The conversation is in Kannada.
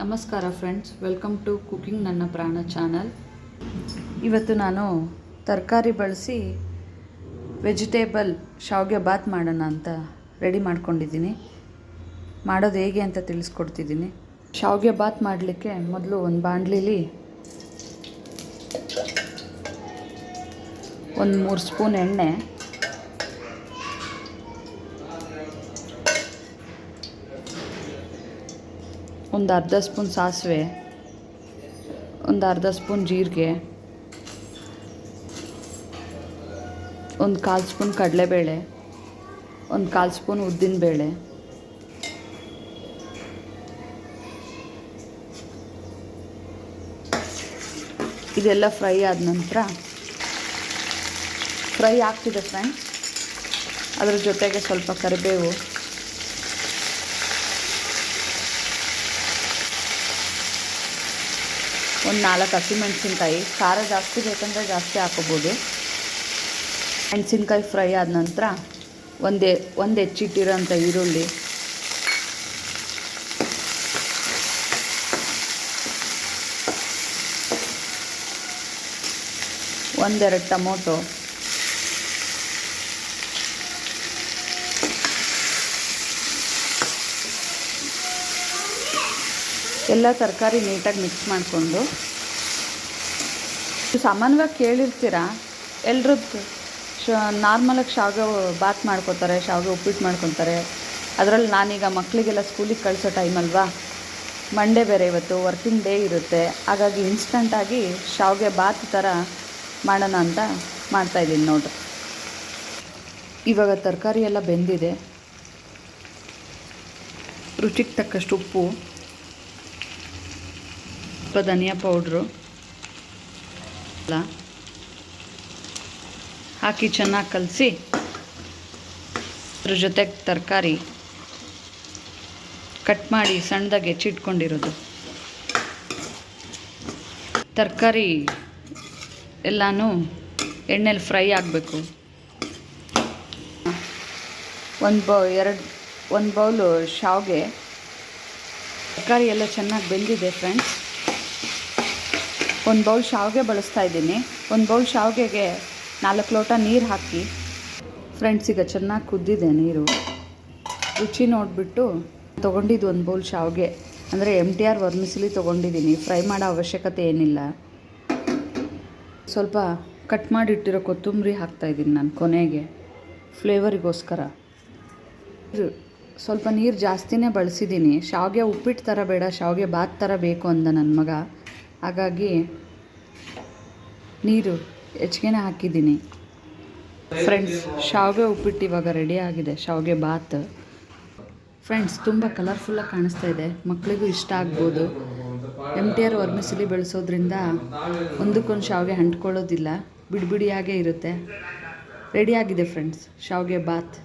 ನಮಸ್ಕಾರ ಫ್ರೆಂಡ್ಸ್ ವೆಲ್ಕಮ್ ಟು ಕುಕಿಂಗ್ ನನ್ನ ಪ್ರಾಣ ಚಾನಲ್ ಇವತ್ತು ನಾನು ತರಕಾರಿ ಬಳಸಿ ವೆಜಿಟೇಬಲ್ ಶಾವಿಗೆ ಬಾತ್ ಮಾಡೋಣ ಅಂತ ರೆಡಿ ಮಾಡ್ಕೊಂಡಿದ್ದೀನಿ. ಮಾಡೋದು ಹೇಗೆ ಅಂತ ತಿಳಿಸ್ಕೊಡ್ತಿದ್ದೀನಿ. ಶಾವಿಗೆ ಬಾತ್ ಮಾಡಲಿಕ್ಕೆ ಮೊದಲು ಒಂದು ಬಾಣಲಿಲಿ ಒಂದು ಮೂರು ಸ್ಪೂನ್ ಎಣ್ಣೆ ಒಂದು ಅರ್ಧ ಸ್ಪೂನ್ ಸಾಸಿವೆ, ಒಂದು ಅರ್ಧ ಸ್ಪೂನ್ ಜೀರಿಗೆ, ಒಂದು ಕಾಲು ಸ್ಪೂನ್ ಕಡಲೆಬೇಳೆ, ಒಂದು ಕಾಲು ಸ್ಪೂನ್ ಉದ್ದಿನಬೇಳೆ ಇದೆಲ್ಲ ಫ್ರೈ ಆದ ನಂತರ ಫ್ರೈ ಆಗ್ತಿದೆ ಫ್ರೆಂಡ್ಸ್. ಅದರ ಜೊತೆಗೆ ಸ್ವಲ್ಪ ಕರಿಬೇವು. ಒಂದು ನಾಲ್ಕು ಹಸಿಮೆಣ್ಸಿನ್ಕಾಯಿ ಖಾರ ಜಾಸ್ತಿ ಬೇಕಂದರೆ ಜಾಸ್ತಿ ಹಾಕೋಬೋದು ಮೆಣಸಿನ್ಕಾಯಿ ಫ್ರೈ ಆದ ನಂತರ ಒಂದೇ, ಒಂದು ಹೆಚ್ಚಿಟ್ಟಿರೋಂಥ ಈರುಳ್ಳಿ. ಒಂದೆರಡು ಟೊಮೊಟೊ. ಎಲ್ಲ ತರಕಾರಿ ನೀಟಾಗಿ ಮಿಕ್ಸ್ ಮಾಡಿಕೊಂಡು. ಸಾಮಾನ್ಯವಾಗಿ ಕೇಳಿರ್ತೀರ ಎಲ್ರದ್ದು ಶ ನಾರ್ಮಲಾಗಿ ಶಾವಿಗೆ ಬಾತ್ ಮಾಡ್ಕೊತಾರೆ, ಶಾವಿಗೆ ಉಪ್ಪಿಟ್ಟು ಮಾಡ್ಕೊತಾರೆ. ಅದರಲ್ಲಿ ನಾನೀಗ ಮಕ್ಕಳಿಗೆಲ್ಲ ಸ್ಕೂಲಿಗೆ ಕಳಿಸೋ ಟೈಮ್ ಅಲ್ವಾ? ಮಂಡೇ ಬೇರೆ ಇವತ್ತು ವರ್ಕಿಂಗ್ ಡೇ ಇರುತ್ತೆ. ಹಾಗಾಗಿ ಇನ್ಸ್ಟಂಟಾಗಿ ಶಾವಿಗೆ ಬಾತ್ ಥರ ಮಾಡೋಣ ಅಂತ ಮಾಡ್ತಾಯಿದ್ದೀನಿ ನೋಡ್ರಿ. ಇವಾಗ ತರಕಾರಿ ಎಲ್ಲ ಬೆಂದಿದೆ. ರುಚಿಗೆ ತಕ್ಕಷ್ಟು ಉಪ್ಪು. ಸ್ವಲ್ಪ ಧನಿಯಾ ಪೌಡ್ರು. ಅಲ್ಲ ಹಾಕಿ ಚೆನ್ನಾಗಿ ಕಲಸಿ, ಅದ್ರ ಜೊತೆಗೆ ತರಕಾರಿ ಕಟ್ ಮಾಡಿ ಸಣ್ಣದಾಗಿ ಹೆಚ್ಚಿಟ್ಕೊಂಡಿರೋದು. ತರಕಾರಿ ಎಲ್ಲನೂ ಎಣ್ಣೆಲಿ ಫ್ರೈ ಆಗಬೇಕು. ಒಂದು ಬೌ, ಎರಡು, ಒಂದು ಬೌಲು ಶಾವಿಗೆ. ತರಕಾರಿ ಎಲ್ಲ ಚೆನ್ನಾಗಿ ಬೆಂದಿದೆ ಫ್ರೆಂಡ್ಸ್ ಒಂದು ಬೌಲ್ ಶಾವಿಗೆ ಬಳಸ್ತಾ ಇದ್ದೀನಿ. ಒಂದು ಬೌಲ್ ಶಾವಿಗೆಗೆ ನಾಲ್ಕು ಲೋಟ ನೀರು ಹಾಕಿ. ಫ್ರೆಂಡ್ಸ್ ಈಗ ಚೆನ್ನಾಗಿ ಕುದ್ದಿದೆ ನೀರು. ರುಚಿ ನೋಡಿಬಿಟ್ಟು ತೊಗೊಂಡಿದ್ದು ಒಂದು ಬೌಲ್ ಶಾವಿಗೆ. ಅಂದರೆ ಎಂ ಟಿ ಆರ್ ವರ್ಮಿಸಲಿ ತೊಗೊಂಡಿದ್ದೀನಿ. ಫ್ರೈ ಮಾಡೋ ಅವಶ್ಯಕತೆ ಏನಿಲ್ಲ. ಸ್ವಲ್ಪ ಕಟ್ ಮಾಡಿಟ್ಟಿರೋ ಕೊತ್ತಂಬರಿ ಹಾಕ್ತಾಯಿದ್ದೀನಿ ನಾನು ಕೊನೆಗೆ. ಫ್ಲೇವರಿಗೋಸ್ಕರ ಸ್ವಲ್ಪ ನೀರು ಜಾಸ್ತಿನೇ ಬಳಸಿದ್ದೀನಿ. ಶಾವಿಗೆ ಉಪ್ಪಿಟ್ಟು ಥರ ಬೇಡ, ಶಾವಿಗೆ ಬಾತ್ ಥರ ಬೇಕು ಅಂದ ನನ್ನ ಮಗ. ಹಾಗಾಗಿ ನೀರು ಹೆಚ್ಚಿಗೆನೇ ಹಾಕಿದ್ದೀನಿ. ಫ್ರೆಂಡ್ಸ್ ಶಾವಿಗೆ ಉಪ್ಪಿಟ್ಟು ಇವಾಗ ರೆಡಿ ಆಗಿದೆ. ಶಾವಿಗೆ ಬಾತ್. ಫ್ರೆಂಡ್ಸ್ ತುಂಬ ಕಲರ್ಫುಲ್ಲಾಗಿ ಕಾಣಿಸ್ತಾ ಇದೆ. ಮಕ್ಕಳಿಗೂ ಇಷ್ಟ ಆಗ್ಬೋದು. ಎಂ ಟಿ ಆರ್ ವರ್ಮಿಸಿಲಿ ಬೆಳೆಸೋದ್ರಿಂದ ಒಂದಕ್ಕೊಂದು ಶಾವಿಗೆ ಅಂಟ್ಕೊಳ್ಳೋದಿಲ್ಲ ಬಿಡಿಬಿಡಿಯಾಗೇ ಇರುತ್ತೆ. ರೆಡಿಯಾಗಿದೆ ಫ್ರೆಂಡ್ಸ್ ಶಾವಿಗೆ ಬಾತ್.